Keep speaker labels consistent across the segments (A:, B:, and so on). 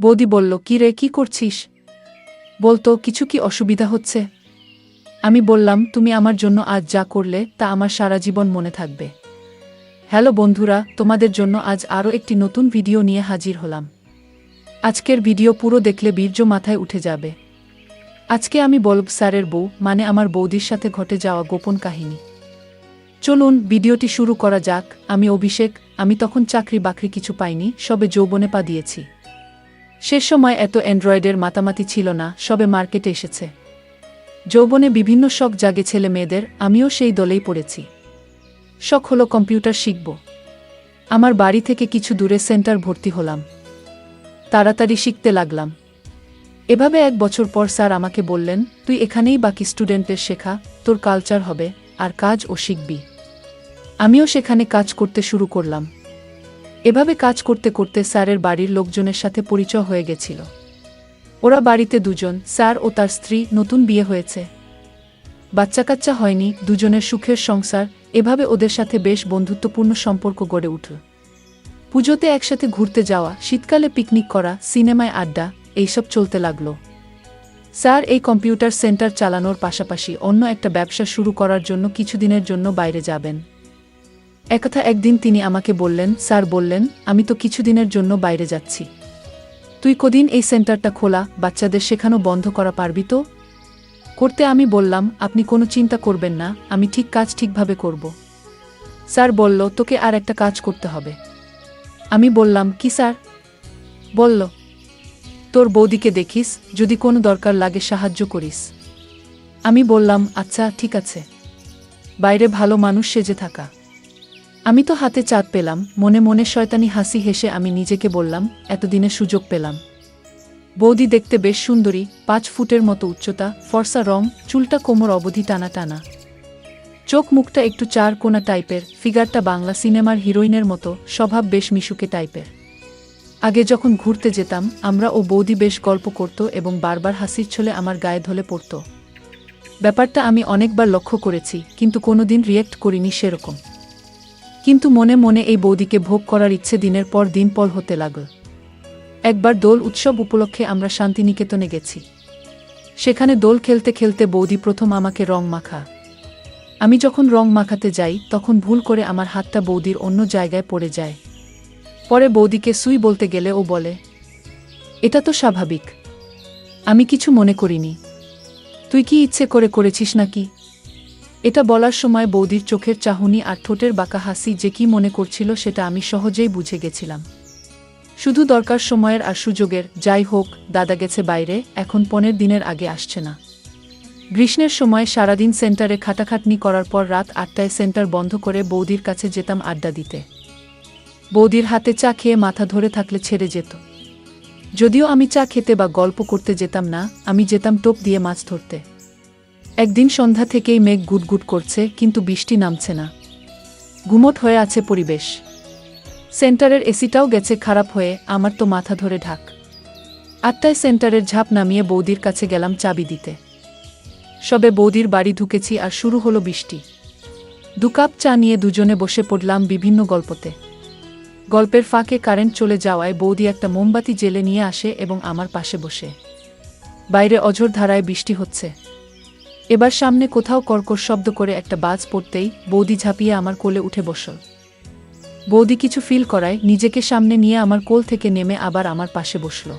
A: বৌদি বলল, কি রে, কি করছিস? বলতো, কিছু কি অসুবিধা হচ্ছে? আমি বললাম, তুমি আমার জন্য আজ যা করলে, তা আমার সারা জীবন মনে থাকবে। হ্যালো বন্ধুরা, তোমাদের জন্য আজ আরও একটি নতুন ভিডিও নিয়ে হাজির হলাম। আজকের ভিডিও পুরো দেখলে বীর্য মাথায় উঠে যাবে। আজকে আমি বলব, স্যারের বউ মানে আমার বৌদির সাথে ঘটে যাওয়া গোপন কাহিনী। চলুন, ভিডিওটি শুরু করা যাক। আমি অভিষেক, আমি তখন চাকরি বাকরি কিছু পাইনি, সবে যৌবনে পা দিয়েছি। শেষ সময় এত অ্যান্ড্রয়েডের মাতামাতি ছিল না, সবে মার্কেটে এসেছে। যৌবনে বিভিন্ন শখ জাগে ছেলে মেয়েদের, আমিও সেই দলেই পড়েছি। শখ হলো কম্পিউটার শিখব। আমার বাড়ি থেকে কিছু দূরে সেন্টার ভর্তি হলাম। তাড়াতাড়ি শিখতে লাগলাম। এভাবে এক বছর পর স্যার আমাকে বললেন, তুই এখানেই বাকি স্টুডেন্টের শেখা, তোর কালচার হবে, আর কাজ ও শিখবি। আমিও সেখানে কাজ করতে শুরু করলাম। এভাবে কাজ করতে করতে স্যারের বাড়ির লোকজনের সাথে পরিচয় হয়ে গেছিল। ওরা বাড়িতে দুজন, স্যার ও তার স্ত্রী, নতুন বিয়ে হয়েছে। বাচ্চা কাচ্চা হয়নি, দুজনের সুখের সংসার, এভাবে ওদের সাথে বেশ বন্ধুত্বপূর্ণ সম্পর্ক গড়ে উঠল। পুজোতে একসাথে ঘুরতে যাওয়া, শীতকালে পিকনিক করা, সিনেমায় আড্ডা, এইসব চলতে লাগল। স্যার এই কম্পিউটার সেন্টার চালানোর পাশাপাশি অন্য একটা ব্যবসা শুরু করার জন্য কিছুদিনের জন্য বাইরে যাবেন। একথা একদিন তিনি আমাকে বললেন, স্যার বললেন, আমি তো কিছুদিনের জন্য বাইরে যাচ্ছি। তুই কদিন এই সেন্টারটা খোলা, বাচ্চাদের শেখানো বন্ধ করা পারবি তো? করতে আমি বললাম, আপনি কোনো চিন্তা করবেন না, আমি ঠিক কাজ ঠিকভাবে করব। স্যার বলল, তোকে আর একটা কাজ করতে হবে। আমি বললাম, কি স্যার? বলল, তোর বৌদিকে দেখিস, যদি কোনো দরকার লাগে সাহায্য করিস। আমি বললাম আচ্ছা ঠিক আছে। বাইরে ভালো মানুষ সেজে থাকা। আমি তো হাতে চাঁদ পেলাম, মনে মনে শয়তানি হাসি হেসে আমি নিজেকে বললাম, এতদিনে সুযোগ পেলাম। বৌদি দেখতে বেশ সুন্দরী, পাঁচ ফুটের মতো উচ্চতা, ফর্সা রং, চুলটা কোমর অবধি টানা টানা। চোখ মুখটা একটু চার কোনা টাইপের, ফিগারটা বাংলা সিনেমার হিরোইনের মতো, স্বভাব বেশ মিশুকে টাইপের। আগে যখন ঘুরতে যেতাম, আমরা ও বৌদি বেশ গল্প করত এবং বারবার হাসির ছলে আমার গায়ে ধলে পড়ত। ব্যাপারটা আমি অনেকবার লক্ষ্য করেছি, কিন্তু কোনোদিন রিয়েক্ট করিনি সেরকম। কিন্তু মনে মনে এই বৌদিকে ভোগ করার ইচ্ছে দিনের পর দিন পল হতে লাগল। একবার দোল উৎসব উপলক্ষে আমরা শান্তিনিকেতনে গেছি। সেখানে দোল খেলতে খেলতে বৌদি প্রথম আমাকে রং মাখা। আমি যখন রং মাখাতে যাই, তখন ভুল করে আমার হাতটা বৌদির অন্য জায়গায় পড়ে যায়। পরে বৌদিকে সুই বলতে গেলে ও বলে, এটা তো স্বাভাবিক। আমি কিছু মনে করিনি। তুই কি ইচ্ছে করে করেছিস নাকি? এটা বলার সময় বৌদির চোখের চাহনি আর ঠোঁটের বাঁকা হাসি যে কি মনে করছিল সেটা আমি সহজেই বুঝে গেছিলাম। শুধু দরকার সময়ের আর সুযোগের, যাই হোক, দাদা গেছে বাইরে, এখন পনেরো দিনের আগে আসছে না। গ্রীষ্মের সময় সারাদিন সেন্টারে খাটাখাটনি করার পর রাত আটটায় সেন্টার বন্ধ করে বৌদির কাছে যেতাম আড্ডা দিতে। বৌদির হাতে চা খেয়ে মাথা ধরে থাকলে ছেড়ে যেত। যদিও আমি চা খেতে বা গল্প করতে যেতাম না, আমি যেতাম টোপ দিয়ে মাছ ধরতে। একদিন সন্ধ্যা থেকেই মেঘ গুটগুট করছে, কিন্তু বৃষ্টি নামছে না। গুমট হয়ে আছে পরিবেশ। সেন্টারের এসিটাও গেছে খারাপ হয়ে, আমার তো মাথা ধরে ঢাক। আটটায় সেন্টারের ঝাঁপ নামিয়ে বৌদির কাছে গেলাম চাবি দিতে। সবে বৌদির বাড়ি ঢুকেছি আর শুরু হলো বৃষ্টি। দু কাপ চা নিয়ে দুজনে বসে পড়লাম বিভিন্ন গল্পতে। গল্পের ফাঁকে কারেন্ট চলে যাওয়ায় বৌদি একটা মোমবাতি জেলে নিয়ে আসে এবং আমার পাশে বসে। বাইরে অঝোর ধারায় বৃষ্টি হচ্ছে। এবার সামনে কোথাও কর্কশ শব্দ করে একটা বাজ পড়তেই বৌদি ঝাঁপিয়ে আমার কোলে উঠে বসল। বৌদি কিছু ফিল করায়, নিজেকে সামনে নিয়ে আমার কোল থেকে নেমে আবার আমার পাশে বসল।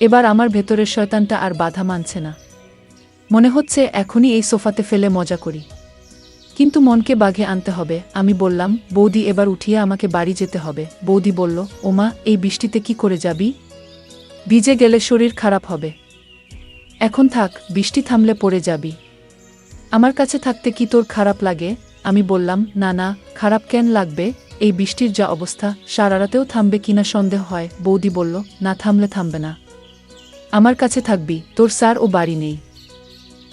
A: এবার আমার ভেতরের শয়তানটা আর বাধা মানছে না। মনে হচ্ছে এখনই এই সোফাতে ফেলে মজা করি। কিন্তু মনকে বাঘে আনতে হবে। আমি বললাম, বৌদি, এবার উঠিয়ে আমাকে বাড়ি যেতে হবে। বৌদি বলল, ওমা, এই বৃষ্টিতে কি করে যাবি? ভিজে গেলে শরীর খারাপ হবে। এখন থাক, বৃষ্টি থামলে পড়ে যাবি। আমার কাছে থাকতে কি তোর খারাপ লাগে? আমি বললাম, না না, খারাপ কেন লাগবে? এই বৃষ্টির যা অবস্থা, সারারাতেও থামবে কিনা সন্দেহ হয়। বৌদি বলল, না, থামলে থামবে না। আমার কাছে থাকবি, তোর স্যার ও বাড়ি নেই।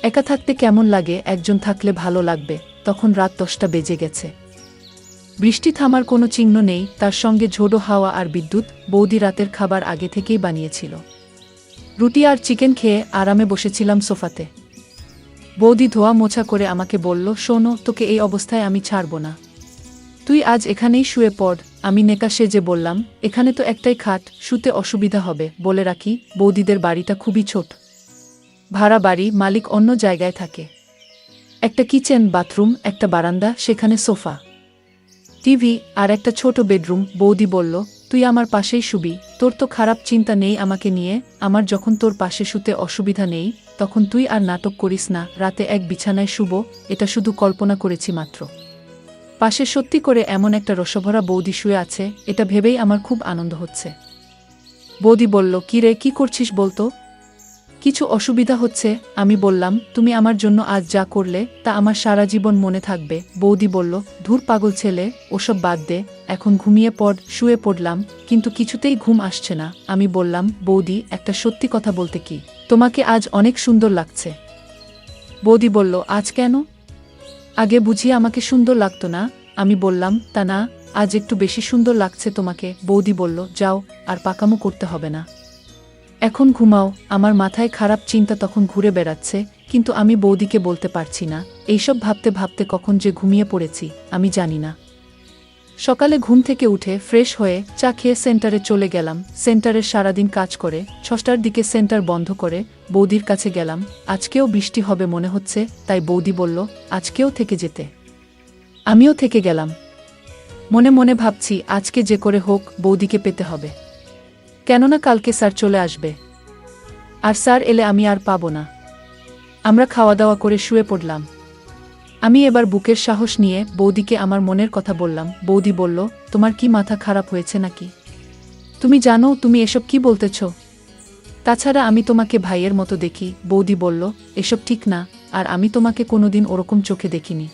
A: একা থাকতে কেমন লাগে? একজন থাকলে ভালো লাগবে। তখন রাত দশটা বেজে গেছে। বৃষ্টি থামার কোনো চিহ্ন নেই, তার সঙ্গে ঝোড়ো হাওয়া আর বিদ্যুৎ, বৌদি রাতের খাবার আগে থেকেই বানিয়েছিল। রুটি আর চিকেন খেয়ে আরামে বসেছিলাম সোফাতে। বৌদি ধোয়া মোছা করে আমাকে বলল, শোনো, তোকে এই অবস্থায় আমি ছাড়ব না। তুই আজ এখানেই শুয়ে পড়। আমি নেকা সেজে বললাম, এখানে তো একটাই খাট, শুতে অসুবিধা হবে। বলে রাখি, বৌদিদের বাড়িটা খুবই ছোট। ভাড়া বাড়ি, মালিক অন্য জায়গায় থাকে। একটা কিচেন, বাথরুম, একটা বারান্দা, সেখানে সোফা। টিভি আর একটা ছোট বেডরুম, বৌদি বলল, তুই আমার পাশেই শুবি। তোর তো খারাপ চিন্তা নেই আমাকে নিয়ে, আমার যখন তোর পাশে শুতে অসুবিধা নেই, তখন তুই আর নাটক করিস না, রাতে এক বিছানায় শুব, এটা শুধু কল্পনা করেছি মাত্র। পাশে সত্যি করে এমন একটা রসভরা বৌদি শুয়ে আছে, এটা ভেবেই আমার খুব আনন্দ হচ্ছে। বৌদি বলল, কি রে, কি করছিস বলতো? কিছু অসুবিধা হচ্ছে, আমি বললাম, তুমি আমার জন্য আজ যা করলে, তা আমার সারা জীবন মনে থাকবে। বৌদি বলল, ধুর পাগল ছেলে, ওসব বাদ দে, এখন ঘুমিয়ে পড়, শুয়ে পড়লাম, কিন্তু কিছুতেই ঘুম আসছে না। আমি বললাম, বৌদি, একটা সত্যি কথা বলতে কি? তোমাকে আজ অনেক সুন্দর লাগছে। বৌদি বলল, আজ কেন? আগে বুঝিয়ে আমাকে সুন্দর লাগতো না। আমি বললাম, তা না, আজ একটু বেশি সুন্দর লাগছে তোমাকে। বৌদি বলল, যাও, আর পাকামো করতে হবে না। এখন ঘুমাও, আমার মাথায় খারাপ চিন্তা তখন ঘুরে বেড়াচ্ছে, কিন্তু আমি বৌদিকে বলতে পারছি না, এইসব ভাবতে ভাবতে কখন যে ঘুমিয়ে পড়েছি, আমি জানি না। সকালে ঘুম থেকে উঠে ফ্রেশ হয়ে চা খেয়ে সেন্টারে চলে গেলাম সেন্টারের সারাদিন কাজ করে ছটার দিকে সেন্টার বন্ধ করে বৌদির কাছে গেলাম, আজকেও বৃষ্টি হবে মনে হচ্ছে, তাই বৌদি বলল, আজকেও থেকে যেতে। আমিও থেকে গেলাম। মনে মনে ভাবছি, আজকে যে করে হোক, বৌদিকে পেতে হবে। কেননা কালকে স্যার চলে আসবে। আর স্যার এলে আমি আর পাবো না। আমরা খাওয়া দাওয়া করে শুয়ে পড়লাম। আমি এবার বুকের সাহস নিয়ে বৌদিকে আমার মনের কথা বললাম। বৌদি বলল, তোমার কি মাথা খারাপ হয়েছে নাকি? তুমি জানো, তুমি এসব কি বলতেছ? তাছাড়া আমি তোমাকে ভাইয়ের মতো দেখি। বৌদি বলল, এসব ঠিক না, আর আমি তোমাকে কোনোদিন ওরকম চোখে দেখিনি।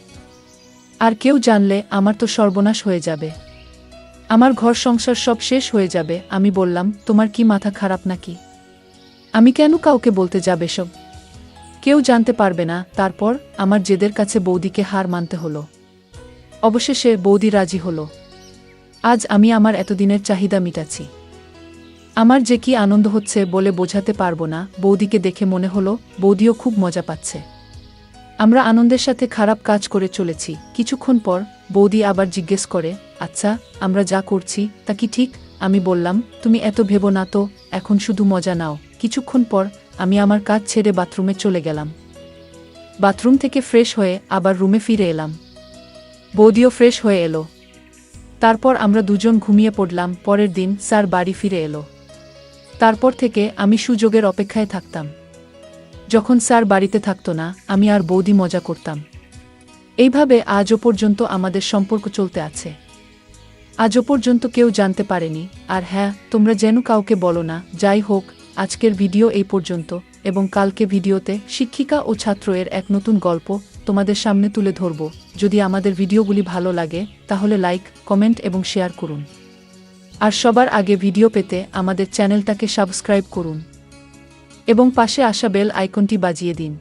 A: আর কেউ জানলে আমার তো সর্বনাশ হয়ে যাবে। আমার ঘর সংসার সব শেষ হয়ে যাবে, আমি বললাম, তোমার কি মাথা খারাপ নাকি? আমি কেন কাউকে বলতে যাবে সব? কেউ জানতে পারবে না, তারপর আমার জেদের কাছে বৌদিকে হার মানতে হলো। অবশেষে বৌদি রাজি হলো। আজ আমি আমার এতদিনের চাহিদা মিটাচ্ছি। আমার যে কি আনন্দ হচ্ছে বলে বোঝাতে পারব না, বৌদিকে দেখে মনে হলো, বৌদিও খুব মজা পাচ্ছে। আমরা আনন্দের সাথে খারাপ কাজ করে চলেছি। কিছুক্ষণ পর বৌদি আবার জিজ্ঞেস করে আচ্ছা আমরা যা করছি, তা কি ঠিক? আমি বললাম, তুমি এত ভেবো না তো, এখন শুধু মজা নাও। কিছুক্ষণ পর আমি আমার কাজ ছেড়ে বাথরুমে চলে গেলাম। বাথরুম থেকে ফ্রেশ হয়ে আবার রুমে ফিরে এলাম। বৌদিও ফ্রেশ হয়ে এলো। তারপর আমরা দুজন ঘুমিয়ে পড়লাম। পরের দিন স্যার বাড়ি ফিরে এলো। তারপর থেকে আমি সুযোগের অপেক্ষায় থাকতাম। যখন স্যার বাড়িতে থাকতো না, আমি আর বৌদি মজা করতাম। এইভাবে আজও পর্যন্ত আমাদের সম্পর্ক চলতে আছে। আজও পর্যন্ত কেউ জানতে পারেনি, আর হ্যাঁ তোমরা যেন কাউকে বলো না, যাই হোক, আজকের ভিডিও এই পর্যন্ত, এবং কালকে ভিডিওতে শিক্ষিকা ও ছাত্র এর এক নতুন গল্প তোমাদের সামনে তুলে ধরব। যদি আমাদের ভিডিওগুলি ভালো লাগে, তাহলে লাইক, কমেন্ট এবং শেয়ার করুন। আর সবার আগে ভিডিও পেতে আমাদের চ্যানেলটাকে সাবস্ক্রাইব করুন। এবং পাশে আসা বেল আইকনটি বাজিয়ে দিন।